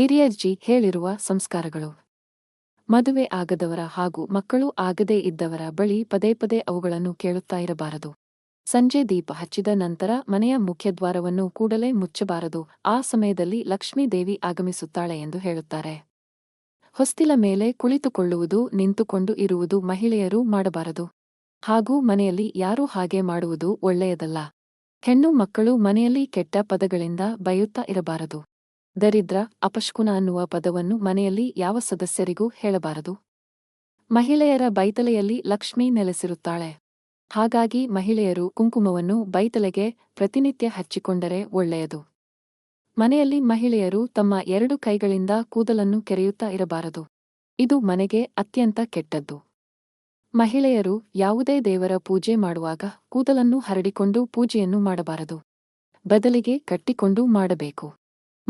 ಹಿರಿಯಜ್ಜಿ ಹೇಳಿರುವ ಸಂಸ್ಕಾರಗಳು. ಮದುವೆ ಆಗದವರ ಹಾಗೂ ಮಕ್ಕಳು ಆಗದೇ ಇದ್ದವರ ಬಳಿ ಪದೇ ಪದೇ ಅವುಗಳನ್ನು ಕೇಳುತ್ತಾ ಇರಬಾರದು. ಸಂಜೆ ದೀಪ ಹಚ್ಚಿದ ನಂತರ ಮನೆಯ ಮುಖ್ಯದ್ವಾರವನ್ನು ಕೂಡಲೇ ಮುಚ್ಚಬಾರದು. ಆ ಸಮಯದಲ್ಲಿ ಲಕ್ಷ್ಮೀದೇವಿ ಆಗಮಿಸುತ್ತಾಳೆ ಎಂದು ಹೇಳುತ್ತಾರೆ. ಹೊಸ್ತಿಲ ಮೇಲೆ ಕುಳಿತುಕೊಳ್ಳುವುದು, ನಿಂತುಕೊಂಡು ಇರುವುದು ಮಹಿಳೆಯರು ಮಾಡಬಾರದು. ಹಾಗೂ ಮನೆಯಲ್ಲಿ ಯಾರೂ ಹಾಗೆ ಮಾಡುವುದು ಒಳ್ಳೆಯದಲ್ಲ. ಹೆಣ್ಣು ಮಕ್ಕಳು ಮನೆಯಲ್ಲಿ ಕೆಟ್ಟ ಪದಗಳಿಂದ ಬೈಯುತ್ತಾ ಇರಬಾರದು. ದರಿದ್ರ, ಅಪಶ್ಕುನ ಅನ್ನುವ ಪದವನ್ನು ಮನೆಯಲ್ಲಿ ಯಾವ ಸದಸ್ಯರಿಗೂ ಹೇಳಬಾರದು. ಮಹಿಳೆಯರ ಬೈತಲೆಯಲ್ಲಿ ಲಕ್ಷ್ಮಿ ನೆಲೆಸಿರುತ್ತಾಳೆ. ಹಾಗಾಗಿ ಮಹಿಳೆಯರು ಕುಂಕುಮವನ್ನು ಬೈತಲೆಗೆ ಪ್ರತಿನಿತ್ಯ ಹಚ್ಚಿಕೊಂಡರೆ ಒಳ್ಳೆಯದು. ಮನೆಯಲ್ಲಿ ಮಹಿಳೆಯರು ತಮ್ಮ ಎರಡು ಕೈಗಳಿಂದ ಕೂದಲನ್ನು ಕೆರೆಯುತ್ತಾ ಇರಬಾರದು. ಇದು ಮನೆಗೆ ಅತ್ಯಂತ ಕೆಟ್ಟದ್ದು. ಮಹಿಳೆಯರು ಯಾವುದೇ ದೇವರ ಪೂಜೆ ಮಾಡುವಾಗ ಕೂದಲನ್ನು ಹರಡಿಕೊಂಡು ಪೂಜೆಯನ್ನು ಮಾಡಬಾರದು. ಬದಲಿಗೆ ಕಟ್ಟಿಕೊಂಡು ಮಾಡಬೇಕು.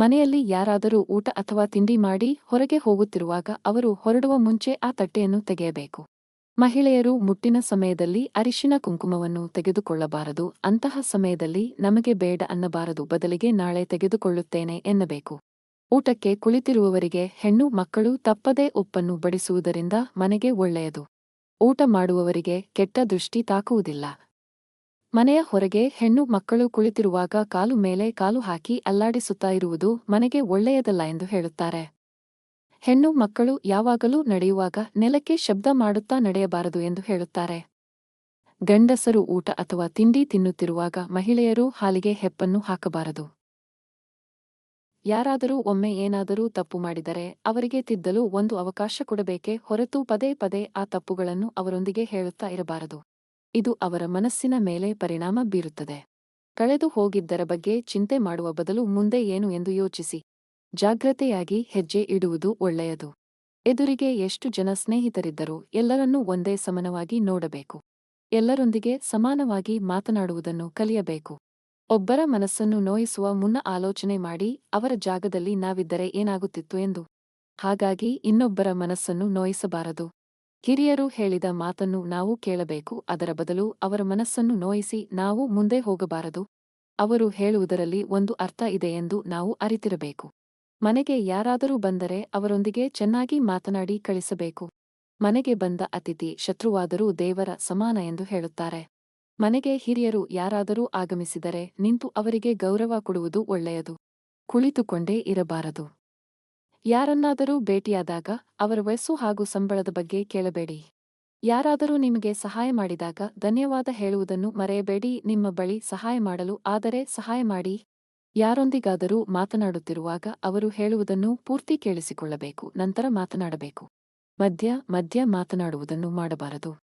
ಮನೆಯಲ್ಲಿ ಯಾರಾದರೂ ಊಟ ಅಥವಾ ತಿಂಡಿ ಮಾಡಿ ಹೊರಗೆ ಹೋಗುತ್ತಿರುವಾಗ ಅವರು ಹೊರಡುವ ಮುಂಚೆ ಆ ತಟ್ಟೆಯನ್ನು ತೆಗೆಯಬೇಕು. ಮಹಿಳೆಯರು ಮುಟ್ಟಿನ ಸಮಯದಲ್ಲಿ ಅರಿಶಿನ ಕುಂಕುಮವನ್ನು ತೆಗೆದುಕೊಳ್ಳಬಾರದು, ಅಂತಹ ಸಮಯದಲ್ಲಿ ನಮಗೆ ಬೇಡ ಅನ್ನಬಾರದು, ಬದಲಿಗೆ ನಾಳೆ ತೆಗೆದುಕೊಳ್ಳುತ್ತೇನೆ ಎನ್ನಬೇಕು. ಊಟಕ್ಕೆ ಕುಳಿತಿರುವವರಿಗೆ ಹೆಣ್ಣು ಮಕ್ಕಳು ತಪ್ಪದೇ ಉಪ್ಪನ್ನು ಬಡಿಸುವುದರಿಂದ ಮನೆಗೆ ಒಳ್ಳೆಯದು. ಊಟ ಮಾಡುವವರಿಗೆ ಕೆಟ್ಟ ದೃಷ್ಟಿ ತಾಕುವುದಿಲ್ಲ. ಮನೆಯ ಹೊರಗೆ ಹೆಣ್ಣು ಮಕ್ಕಳು ಕುಳಿತಿರುವಾಗ ಕಾಲು ಮೇಲೆ ಕಾಲು ಹಾಕಿ ಅಲ್ಲಾಡಿಸುತ್ತಾ ಇರುವುದು ಮನೆಗೆ ಒಳ್ಳೆಯದಲ್ಲ ಎಂದು ಹೇಳುತ್ತಾರೆ. ಹೆಣ್ಣು ಮಕ್ಕಳು ಯಾವಾಗಲೂ ನಡೆಯುವಾಗ ನೆಲಕ್ಕೆ ಶಬ್ದ ಮಾಡುತ್ತಾ ನಡೆಯಬಾರದು ಎಂದು ಹೇಳುತ್ತಾರೆ. ಗಂಡಸರು ಊಟ ಅಥವಾ ತಿಂಡಿ ತಿನ್ನುತ್ತಿರುವಾಗ ಮಹಿಳೆಯರು ಹಾಲಿಗೆ ಹೆಪ್ಪನ್ನು ಹಾಕಬಾರದು. ಯಾರಾದರೂ ಒಮ್ಮೆ ಏನಾದರೂ ತಪ್ಪು ಮಾಡಿದರೆ ಅವರಿಗೆ ತಿದ್ದಲು ಒಂದು ಅವಕಾಶ ಕೊಡಬೇಕೆ ಹೊರತು ಪದೇ ಪದೇ ಆ ತಪ್ಪುಗಳನ್ನು ಅವರೊಂದಿಗೆ ಹೇಳುತ್ತಾ ಇರಬಾರದು. ಇದು ಅವರ ಮನಸ್ಸಿನ ಮೇಲೆ ಪರಿಣಾಮ ಬೀರುತ್ತದೆ. ಕಳೆದು ಹೋಗಿದ್ದರ ಬಗ್ಗೆ ಚಿಂತೆ ಮಾಡುವ ಬದಲು ಮುಂದೆ ಏನು ಎಂದು ಯೋಚಿಸಿ. ಜಾಗ್ರತೆಯಾಗಿ ಹೆಜ್ಜೆ ಇಡುವುದು ಒಳ್ಳೆಯದು. ಎದುರಿಗೆ ಎಷ್ಟು ಜನ ಸ್ನೇಹಿತರಿದ್ದರೂ ಎಲ್ಲರನ್ನೂ ಒಂದೇ ಸಮನವಾಗಿ ನೋಡಬೇಕು. ಎಲ್ಲರೊಂದಿಗೆ ಸಮಾನವಾಗಿ ಮಾತನಾಡುವುದನ್ನು ಕಲಿಯಬೇಕು. ಒಬ್ಬರ ಮನಸ್ಸನ್ನು ನೋಯಿಸುವ ಮುನ್ನ ಆಲೋಚನೆ ಮಾಡಿ, ಅವರ ಜಾಗದಲ್ಲಿ ನಾವಿದ್ದರೆ ಏನಾಗುತ್ತಿತ್ತು ಎಂದು. ಹಾಗಾಗಿ ಇನ್ನೊಬ್ಬರ ಮನಸ್ಸನ್ನು ನೋಯಿಸಬಾರದು. ಹಿರಿಯರು ಹೇಳಿದ ಮಾತನ್ನು ನಾವು ಕೇಳಬೇಕು, ಅದರ ಬದಲು ಅವರ ಮನಸ್ಸನ್ನು ನೋಯಿಸಿ ನಾವು ಮುಂದೆ ಹೋಗಬಾರದು. ಅವರು ಹೇಳುವುದರಲ್ಲಿ ಒಂದು ಅರ್ಥ ಇದೆ ಎಂದು ನಾವು ಅರಿತಿರಬೇಕು. ಮನೆಗೆ ಯಾರಾದರೂ ಬಂದರೆ ಅವರೊಂದಿಗೆ ಚೆನ್ನಾಗಿ ಮಾತನಾಡಿ ಕಳಿಸಬೇಕು. ಮನೆಗೆ ಬಂದ ಅತಿಥಿ ಶತ್ರುವಾದರೂ ದೇವರ ಸಮಾನ ಎಂದು ಹೇಳುತ್ತಾರೆ. ಮನೆಗೆ ಹಿರಿಯರು ಯಾರಾದರೂ ಆಗಮಿಸಿದರೆ ನಿಂತು ಅವರಿಗೆ ಗೌರವ ಕೊಡುವುದು ಒಳ್ಳೆಯದು. ಕುಳಿತುಕೊಂಡೇ ಇರಬಾರದು. ಯಾರನ್ನಾದರೂ ಭೇಟಿಯಾದಾಗ ಅವರ ವಯಸ್ಸು ಹಾಗೂ ಸಂಬಳದ ಬಗ್ಗೆ ಕೇಳಬೇಡಿ. ಯಾರಾದರೂ ನಿಮಗೆ ಸಹಾಯ ಮಾಡಿದಾಗ ಧನ್ಯವಾದ ಹೇಳುವುದನ್ನು ಮರೆಯಬೇಡಿ. ನಿಮ್ಮ ಬಳಿ ಸಹಾಯ ಮಾಡಲು ಆದರೆ ಸಹಾಯ ಮಾಡಿ. ಯಾರೊಂದಿಗಾದರೂ ಮಾತನಾಡುತ್ತಿರುವಾಗ ಅವರು ಹೇಳುವುದನ್ನು ಪೂರ್ತಿ ಕೇಳಿಸಿಕೊಳ್ಳಬೇಕು. ನಂತರ ಮಾತನಾಡಬೇಕು. ಮಧ್ಯ ಮಧ್ಯ ಮಾತನಾಡುವುದನ್ನು ಮಾಡಬಾರದು.